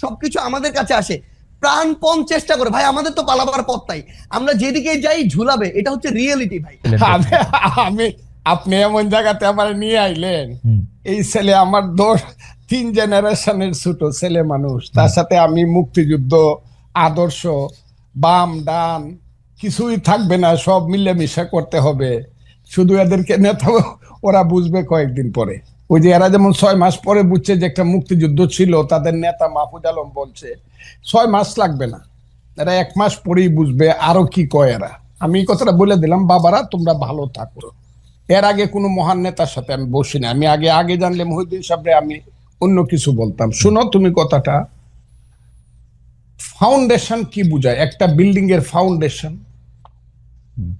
সবকিছু আমাদের কাছে আসে। প্রাণপণ চেষ্টা করে ভাই আমাদের তো পালাবার পথ নাই আমরা যেদিকে যাই ঝুলাবে। এটা হচ্ছে রিয়েলিটি ভাই। আমি আমি আপনি এমন জায়গাতে আমার নিয়ে আইলেন এই ছেলে আমার দোষ তিন জেনারেশনের ছোট ছেলে মানুষ। তার সাথে আমি মুক্তিযুদ্ধ আদর্শ বাম ডান কিছুই থাকবে না সব মিলেমিশে করতে হবে। শুধু এদেরকে নেতা ওরা বুঝবে কয়েকদিন পরে। ওই যে এরা যেমন ছয় মাস পরে বুঝছে যে একটা মুক্তিযুদ্ধ ছিল, তাদের নেতা মাহফুজ আলম বলছে, ছয় মাস লাগবে না। এরা এক মাস পরেই বুঝবে আরও কি কয় এরা। আমি কথাটা বলে দিলাম, বাবারা, তোমরা ভালো থাকো। এর আগে কোনো মহান নেতার সাথে আমি বসি না আমি আগে আগে জানলে মহিউদ্দিন সাহেবরে আমি অন্য কিছু বলতাম। শুনো তুমি কথাটা। ফাউন্ডেশন কি বুঝায়? একটা বিল্ডিং এর ফাউন্ডেশন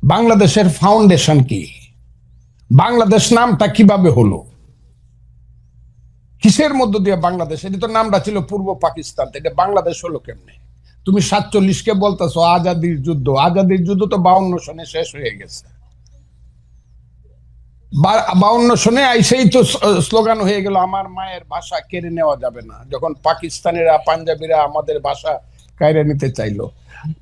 বাংলাদেশের ফাউন্ডেশন কি? বাংলাদেশ নামটা কীভাবে হলো? কিসের মধ্য দিয়ে বাংলাদেশ? এটা তো নামটা ছিল পূর্ব পাকিস্তান। এটা বাংলাদেশ হলো কেমনে? তুমি সাতচল্লিশ কে বলতেছো, আজাদির যুদ্ধ। আজাদির যুদ্ধ তো বাউন্ন সনে শেষ হয়ে গেছে। বাউন্ন সনে আইসেই তো স্লোগান হয়ে গেল, আমার মায়ের ভাষা কেড়ে নেওয়া যাবে না। যখন পাকিস্তানিরা, পাঞ্জাবিরা আমাদের ভাষা কায়রে নিতে চাইলো।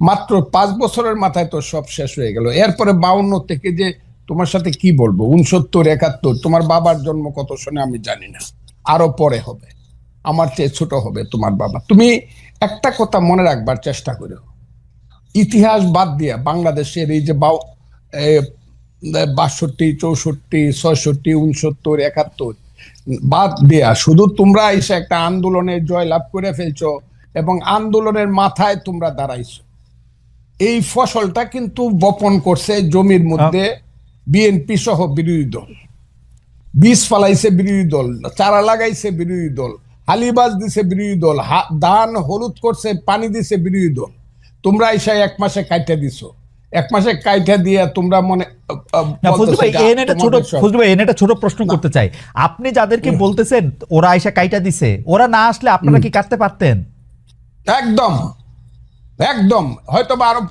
মাত্র পাঁচ বছরের মাথায় তো সব শেষ হয়ে গেল। এরপরে বাউন্ন থেকে যে তোমার সাথে কি বলব? উনসত্তর, একাত্তর, তোমার বাবার জন্ম কত সনে আমি জানি না। আরও পরে হবে। আমার চেয়ে ছোট হবে তোমার বাবা। তুমি একটা কথা মনে রাখবার চেষ্টা করো ইতিহাস বাদ দিয়া বাংলাদেশের এই যে বাউ বাষট্টি চৌষট্টি ছয়ষট্টি উনসত্তর একাত্তর বাদ দেয়া শুধু তোমরা এসে একটা আন্দোলনে জয়লাভ করে ফেলছো এবং আন্দোলনের মাথায় তোমরা দাঁড়াইছো। এই ফসলটা কিন্তু বপন করছে জমির মধ্যে বিএনপি সহ বিরোধী দল। বীজ ফালাইছে বিরোধী দল চারা লাগাইছে বিরোধী দল হালিবাজ দিছে বিরোধী দল ধান হলুদ করছে পানি দিছে বিরোধী দল। তোমরা এসে এক মাসে কাইটা দিছো। এক মাসে কাইটা দিয়ে তোমরা মনে এটা ছোট প্রশ্ন করতে চাই। আপনি যাদেরকে বলতেছেন ওরা আইসা কাইটা দিছে। ওরা না আসলে আপনারা কি কাটতে পারতেন? একদম। একদম। হয়তো বা আরও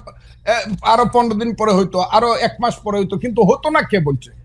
আরও পনেরো দিন পরে হইতো আরও এক মাস পরে হইতো কিন্তু হতো না কে বলছে?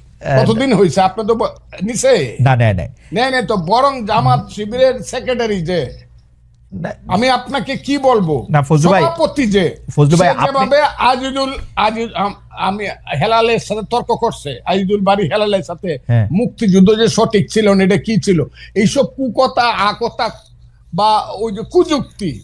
কতদিন হয়েছে আপনি তো নিচে না তো বরং জামাত শিবিরের সেক্রেটারি যে। আমি আপনাকে কি বলব? না, ফজলু ভাই- সভাপতি যে। ফজলু ভাই, আপনি- যেভাবে আজিজুল আজিজ আম- হেলালের সাথে তর্ক করছে। আজিজুল বাড়ি হেলালের সাথে হ্যাঁ। মুক্তিযুদ্ধ যে সঠিক ছিল না এটা কি ছিল? এইসব কুকথা আকথা বা ওই যে কুযুক্তি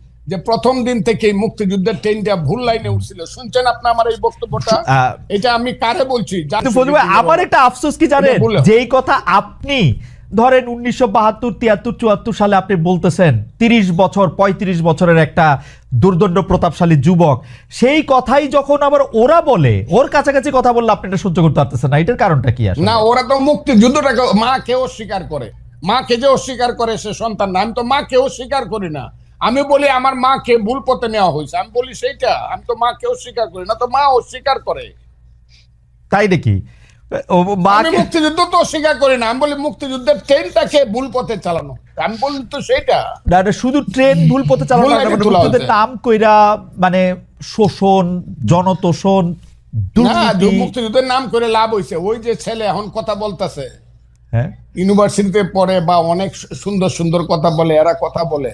যে প্রথম দিন থেকেই মুক্তিযুদ্ধের ট্রেনটা ভুল লাইনে উঠছিল। শুনছেন আপনি আমার এই বক্তব্যটা? এটা আমি কারে বলছি? কি আমার একটা আফসোস কি জানেন? যেই কথা আপনি ধরেন উনিশশো বাহাত্তর তিয়াত্তর চুয়াত্তর সালে আপনি বলতেছেন তিরিশ বছর পঁয়ত্রিশ বছরের একটা দুর্দণ্ড প্রতাপশালী যুবক সেই কথাই যখন আবার ওরা বলে ওর কাছাকাছি কথা বললে আপনি এটা সহ্য করতে পারতেছেন না। এটার কারণটা কি আসলে? না ওরা তো মুক্তিযুদ্ধটাকে মা কেউ অস্বীকার করে। মাকে যে অস্বীকার করে সে সন্তান না। আমি তো মা কেউ অস্বীকার করি না। আমি বলি আমার মাকে ভুল পথে নেওয়া হয়েছে। আমি বলি সেইটা? আমি তো মাকে অস্বীকার করি না। তো মা অস্বীকার করে। তাই নাকি? আমি মুক্তিযুদ্ধ তো অস্বীকার করি না। আমি বলি মুক্তিযুদ্ধের ট্রেনটাকে ভুল পথে চালানো? আমি বলি তো সেটা না, শুধু ট্রেন ভুল পথে চালানো ভুল না, লাইনে তোলা মুক্তিযুদ্ধের নাম কইরা মানে শোষণ জনতোষণ মুক্তিযুদ্ধের নাম করে লাভ হয়েছে। ওই যে ছেলে এখন কথা বলতেছে। হ্যাঁ। ইউনিভার্সিটিতে পড়ে বা অনেক সুন্দর সুন্দর কথা বলে এরা কথা বলে।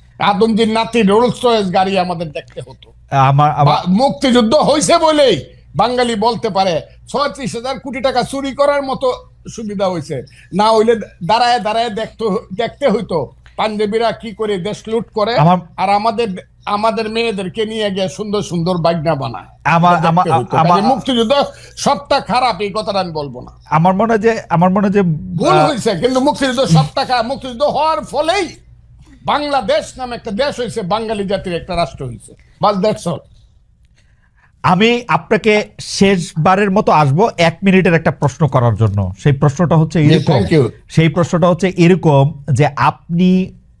আদমজির নাতি রোলস রয়েস গাড়ি আমাদের দেখতে হতো। আমার মুক্তিযুদ্ধ হয়েছে বলেই বাঙালি বলতে পারে ছত্রিশ হাজার কোটি টাকা চুরি করার মতো সুবিধা হয়েছে না হইলে দাঁড়ায় দাঁড়ায় দেখতে দেখতে হইতো পাঞ্জাবিরা কি করে দেশ লুট করে আর আমাদের আমাদের মেয়েদেরকে নিয়ে গিয়ে সুন্দর সুন্দর বাগনা বানায়। আমার- মুক্তিযুদ্ধ সবটা খারাপ এই কথাটা আমি বলব না। আমার মনে হয় যে আমার মনে হয় যে ভুল হয়েছে কিন্তু মুক্তিযুদ্ধ সবটা খারাপ। মুক্তিযুদ্ধ হওয়ার ফলেই বাংলাদেশ নামে একটা দেশ হয়েছে বাঙালি জাতির একটা রাষ্ট্র হয়েছে বাস দ্যাটস অল। আমি আপনাকে শেষবারের মতো আসব এক মিনিটের একটা প্রশ্ন করার জন্য। সেই প্রশ্নটা হচ্ছে এরকম। সেই প্রশ্নটা হচ্ছে এরকম যে আপনি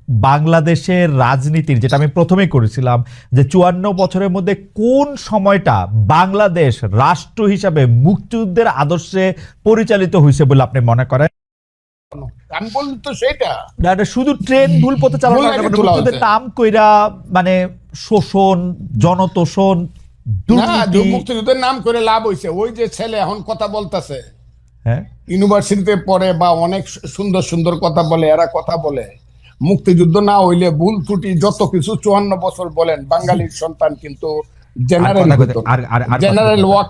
বাংলাদেশের রাজনীতির যেটা আমি প্রথমেই করেছিলাম যে চুয়ান্ন বছরের মধ্যে কোন সময়টা বাংলাদেশ রাষ্ট্র হিসাবে মুক্তিযুদ্ধের আদর্শে পরিচালিত হয়েছে বলে আপনি মনে করেন? আমি বলি তো সেটা। না, শুধু ট্রেন ভুল পথে চালানো ভুল না, লাইনে মানে। নাম কইরা মানে শোষণ জনতোষণ মুক্তিযুদ্ধের নাম করে লাভ ওই যে ছেলে এখন কথা বলতেছে। হ্যাঁ? ইউনিভার্সিটিতে পড়ে বা অনেক সুন্দর সুন্দর কথা বলে এরা কথা বলে। মুক্তিযুদ্ধ না হইলে ভুল ত্রুটি যত কিছু চুয়ান্ন বছর বলেন। বাঙালির সন্তান কিন্তু জেনারেল জেনারেল ওয়াক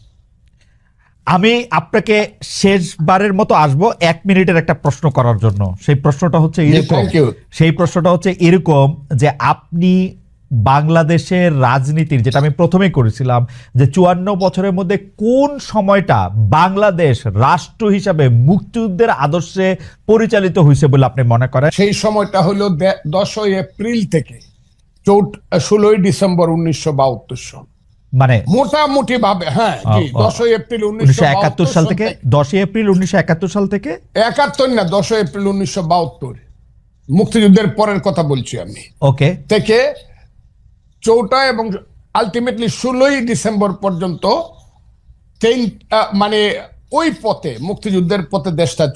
আমি আপনাকে শেষবারের মতো আসব এক মিনিটের একটা প্রশ্ন করার জন্য। সেই প্রশ্নটা হচ্ছে এরকম। সেই প্রশ্নটা হচ্ছে এরকম যে আপনি বাংলাদেশের রাজনীতির যেটা আমি প্রথমেই করেছিলাম যে চুয়ান্ন বছরের মধ্যে কোন সময়টা বাংলাদেশ রাষ্ট্র হিসাবে মুক্তিযুদ্ধের আদর্শে পরিচালিত হয়েছে বলে আপনি মনে করেন? সেই সময়টা হলো দশই এপ্রিল থেকে চৌঠ ষোলোই ডিসেম্বর উনিশশো বাহাত্তর সন মানে মোটামুটি ভাবে হ্যাঁ দশই এপ্রিল উনিশশো একাত্তর সাল থেকে দশই এপ্রিল উনিশশো একাত্তর সাল থেকে? একাত্তর না দশই এপ্রিল উনিশশো বাহাত্তর। মুক্তিযুদ্ধের পরের কথা বলছি আমি। ওকে। থেকে চৌটা এবং আলটিমেটলি ষোলোই ডিসেম্বর পর্যন্ত মানে ওই পথে মুক্তিযুদ্ধের পথে দেশটা